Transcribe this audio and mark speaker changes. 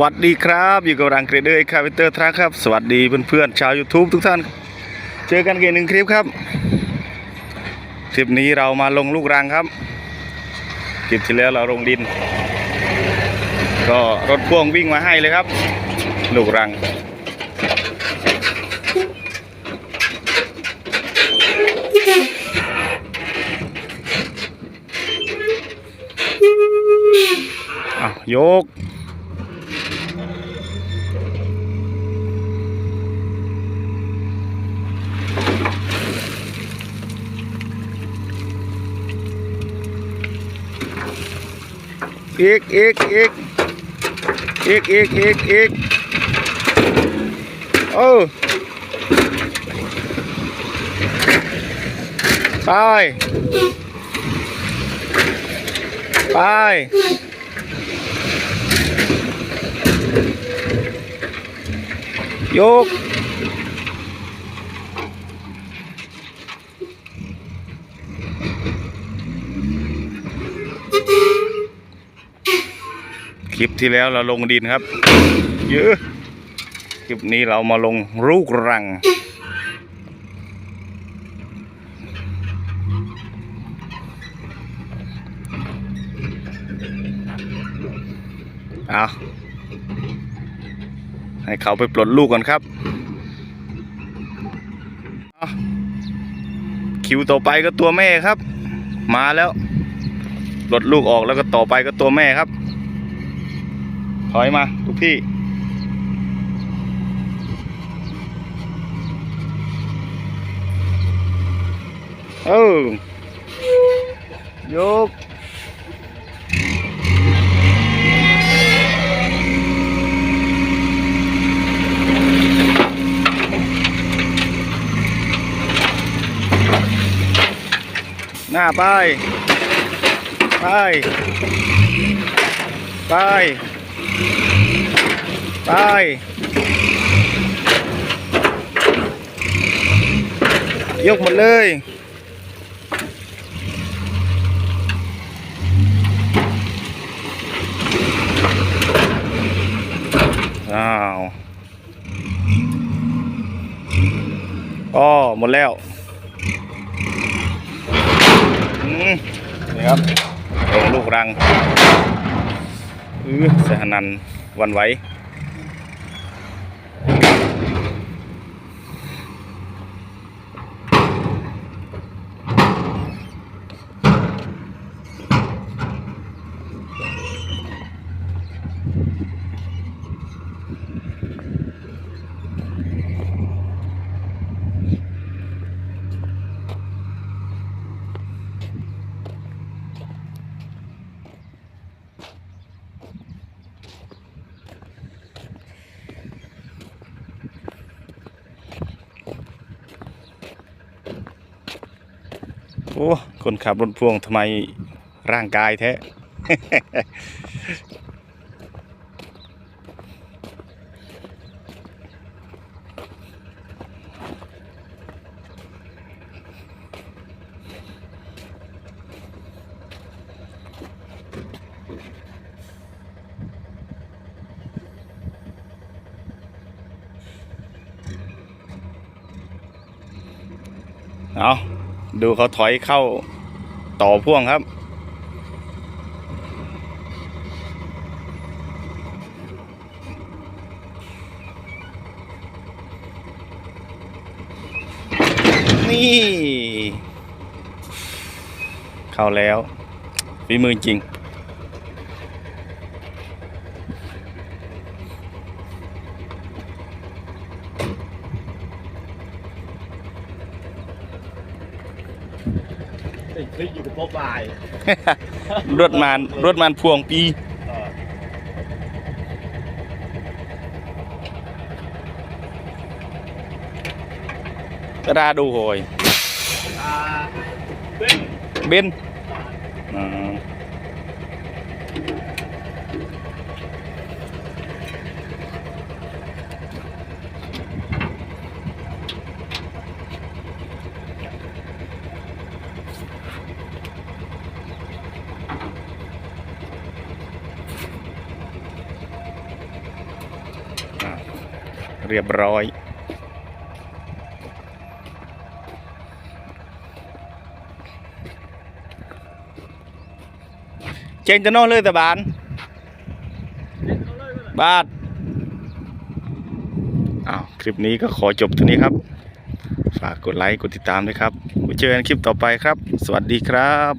Speaker 1: วัสดีครับ อยู่กับรังเกรเดอร์คาเวเตอร์ทรัคครับ สวัสดีเพื่อนๆชาว YouTube ทุกท่าน เจอกันเกหนึ่งคลิปครับ คลิปนี้เรามาลงลูกรังครับคลิปที่แล้วเราลงดิน ก็รถพ่วงวิ่งมาให้เลยครับ ลูกรังอะยก อีกอีกอีกอีกอีกอีกอีกโอ้ไปไปยก คลิปที่แล้วเราลงดินครับ เยอะ คลิปนี้เรามาลงลูกรัง เอาให้เขาไปปลดลูกก่อนครับ คิวต่อไปก็ตัวแม่ครับ มาแล้ว ปลดลูกออกแล้วก็ต่อไปก็ตัวแม่ครับ ถอยมา ทุกพี่ เออยกหน้าไป ไป ไป ไปยกหมดเลยอ้าวอ๋อหมดแล้วนี่ครับลงลูกรัง อือสหนันวันไหว อ้คนขับรถพ่วงทำไมร่างกายแท้ เอา ดูเขาถอยเข้าต่อพ่วงครับ นี่ เข้าแล้วฝีมือจริง
Speaker 2: ติดคลิปอยู่กับพ่อบ่าย
Speaker 1: รถมานรถมานพวงปี
Speaker 2: เออ
Speaker 1: กระดาดูโหย
Speaker 2: อ่าเป็น
Speaker 1: เบน เรียบร้อยเจงจะโน่เลยแต่บานบาทอ้าวคลิปนี้ก็ขอจบเท่านี้ครับ ฝากกดไลค์ กดติดตามด้วยครับไว้เจอกันคลิปต่อไปครับ สวัสดีครับ